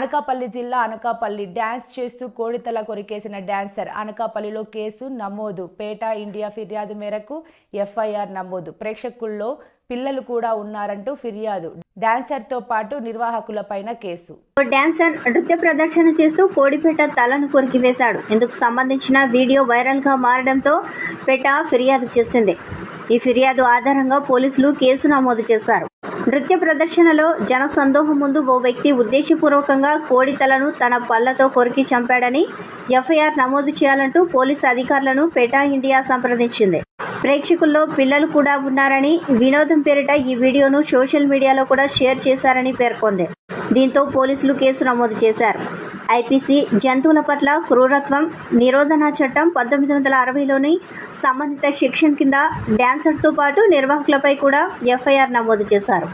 అనకాపల్లి జిల్లా అనకాపల్లి డ్యాన్స్ చేస్తూ కోడితల కొరికేసిన డాన్సర్ అనకాపల్లిలో కేసు నమోదు. పేట ఇండియా ఫిర్యాదు మేరకు ఎఫ్ఐఆర్ నమోదు. ప్రేక్షకుల్లో పిల్లలు కూడా ఉన్నారంటూ ఫిర్యాదు. డాన్సర్తో పాటు నిర్వాహకులపైన కేసు. ఓ డాన్సర్ నృత్య ప్రదర్శన చేస్తూ కోడిపేట తలను కొరికివేశాడు ఇందుకు సంబంధించిన వీడియో వైరల్గా మారడంతో పేట ఫిర్యాదు చేసింది. ఈ ఫిర్యాదు ఆధారంగా పోలీసులు కేసు నమోదు చేశారు. నృత్య ప్రదర్శనలో జన సందోహం ముందు ఓ వ్యక్తి ఉద్దేశపూర్వకంగా కోడి తలను తన పళ్ళతో కొరికి చంపాడని ఎఫ్ఐఆర్ నమోదు చేయాలంటూ పోలీసు అధికారులను పెటా ఇండియా సంప్రదించింది. ప్రేక్షకుల్లో పిల్లలు కూడా ఉన్నారని వినోదం పేరిట ఈ వీడియోను సోషల్ మీడియాలో కూడా షేర్ చేశారని పేర్కొంది. దీంతో పోలీసులు కేసు నమోదు చేశారు. ఐపీసీ జంతువుల పట్ల క్రూరత్వం నిరోధన చట్టం పంతొమ్మిది వందల అరవైలోని సంబంధిత సెక్షన్ కింద డ్యాన్సర్తో పాటు నిర్వాహకులపై కూడా ఎఫ్ఐఆర్ నమోదు చేశారు.